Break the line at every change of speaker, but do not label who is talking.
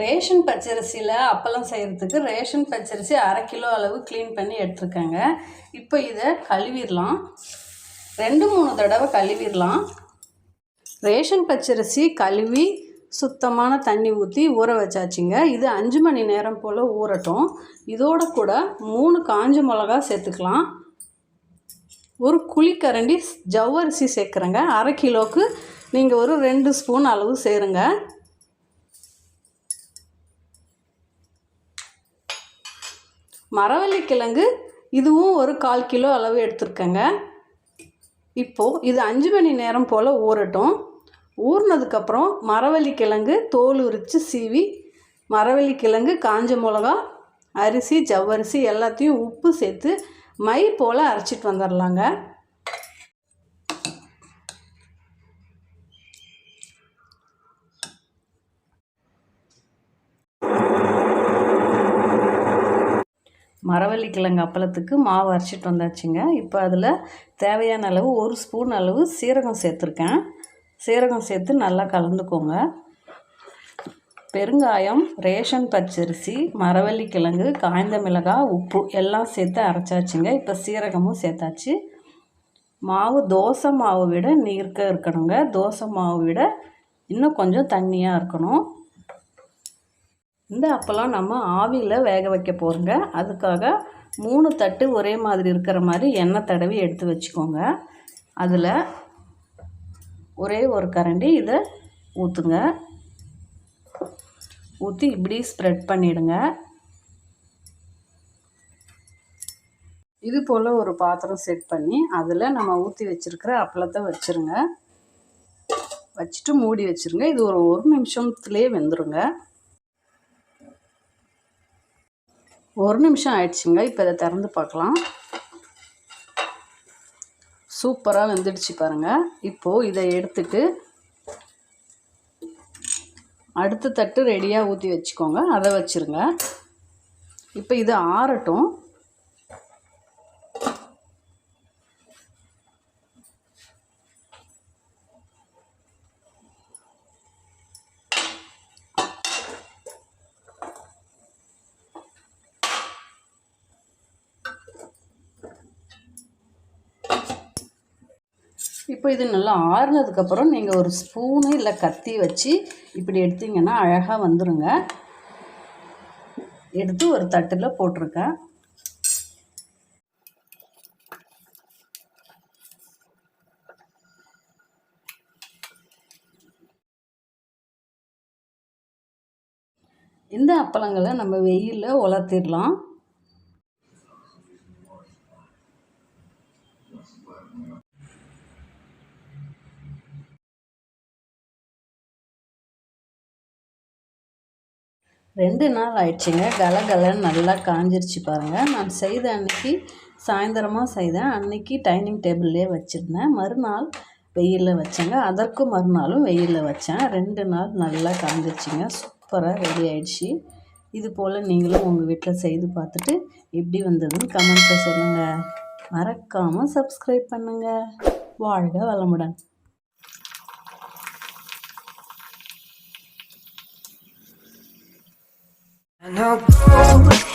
Ration பச்சரிசியில் அப்பளம் செய்கிறதுக்கு ration பச்சரிசி அரை கிலோ அளவு க்ளீன் பண்ணி எடுத்துருக்கேங்க. இப்போ இதை கழுவிடலாம். ரெண்டு மூணு தடவை கழுவிடலாம். ரேஷன் பச்சரிசி கழுவி சுத்தமான தண்ணி ஊற்றி ஊற வச்சாச்சுங்க. இது அஞ்சு மணி நேரம் போல் ஊறட்டும். இதோட கூட மூணு காஞ்ச மிளகா சேர்த்துக்கலாம். ஒரு குழிக்கரண்டி ஜவ்வரிசி சேர்க்குறேங்க. அரை கிலோவுக்கு நீங்கள் ஒரு ரெண்டு ஸ்பூன் அளவு சேருங்க. மரவள்ளி கிழங்கு இதுவும் ஒரு கால் கிலோ அளவு எடுத்துருக்கேங்க. இப்போது இது அஞ்சு மணி நேரம் போல் ஊறட்டும். ஊறினதுக்கப்புறம் மரவள்ளி கிழங்கு தோல் உரித்து சீவி மரவள்ளி கிழங்கு காஞ்ச மிளகா அரிசி ஜவ்வரிசி எல்லாத்தையும் உப்பு சேர்த்து மை போல் அரைச்சிட்டு வந்துடலாங்க மரவள்ளி கிழங்கு அப்பளத்துக்கு மாவு அரைச்சிட்டு வந்தாச்சுங்க. இப்போ அதில் தேவையான அளவு ஒரு ஸ்பூன் அளவு சீரகம் சேர்த்துருக்கேன். சீரகம் சேர்த்து நல்லா கலந்துக்கோங்க. பெருங்காயம் ரேஷன் பச்சரிசி மரவள்ளி கிழங்கு காய்ந்த மிளகாய் உப்பு எல்லாம் சேர்த்து அரைச்சாச்சுங்க. இப்போ சீரகமும் சேர்த்தாச்சு. மாவு தோசை மாவை விட நீர்க்க இருக்கணுங்க. தோசை மாவை விட இன்னும் கொஞ்சம் தண்ணியாக இருக்கணும். இந்த அப்பளம் நம்ம ஆவியில் வேக வைக்க போகிறோங்க அதுக்காக மூணு தட்டு ஒரே மாதிரி இருக்கிற மாதிரி எண்ணெய் தடவி எடுத்து வச்சுக்கோங்க. அதில் ஒரே ஒரு கரண்டி இதை ஊற்றுங்க ஊற்றி இப்படி ஸ்ப்ரெட் பண்ணிவிடுங்க இது போல் ஒரு பாத்திரம் செட் பண்ணி அதில் நம்ம ஊற்றி வச்சுருக்கிற அப்பளத்தை வச்சுருங்க. வச்சுட்டு மூடி வச்சுருங்க. இது ஒரு ஒரு நிமிஷத்துலேயே வெந்துருங்க. ஒரு நிமிஷம் ஆயிடுச்சுங்க இப்போ இதை திறந்து பார்க்கலாம். சூப்பராக வெந்துடுச்சு பாருங்கள் இப்போது இதை எடுத்துட்டு அடுத்த தட்டு ரெடியாக ஊற்றி வச்சுக்கோங்க. அதை வச்சுருங்க. இப்போ இது ஆறட்டும். இப்போ இது நல்லா ஆறுனதுக்கப்புறம் நீங்கள் ஒரு ஸ்பூனு இல்லை கத்தி வச்சு இப்படி எடுத்தீங்கன்னா அழகாக வந்துடுங்க எடுத்து ஒரு தட்டில் போட்டிருக்கேன். இந்த அப்பளங்களை நம்ம வெயிலில் உலர்த்திடலாம். ரெண்டு நாள் ஆயிடுச்சுங்க. கலகலன்னு நல்லா காஞ்சிருச்சு பாருங்கள் நான் செய்த அன்னைக்கு சாயந்தரமாக செய்தேன் அன்னைக்கு டைனிங் டேபிள்லேயே வச்சுருந்தேன். மறுநாள் வெயிலில் வச்சேங்க. அதற்கும் மறுநாளும் வெயிலில் வச்சேன். ரெண்டு நாள் நல்லா காஞ்சிருச்சுங்க. சூப்பராக ரெடி ஆயிடுச்சு. இது போல் நீங்களும் உங்கள் வீட்டில் செய்து பார்த்துட்டு எப்படி வந்ததுன்னு கமெண்ட்டில் சொல்லுங்கள் மறக்காமல் சப்ஸ்கிரைப் பண்ணுங்கள் வாழ்க வளமுடன்.
no go.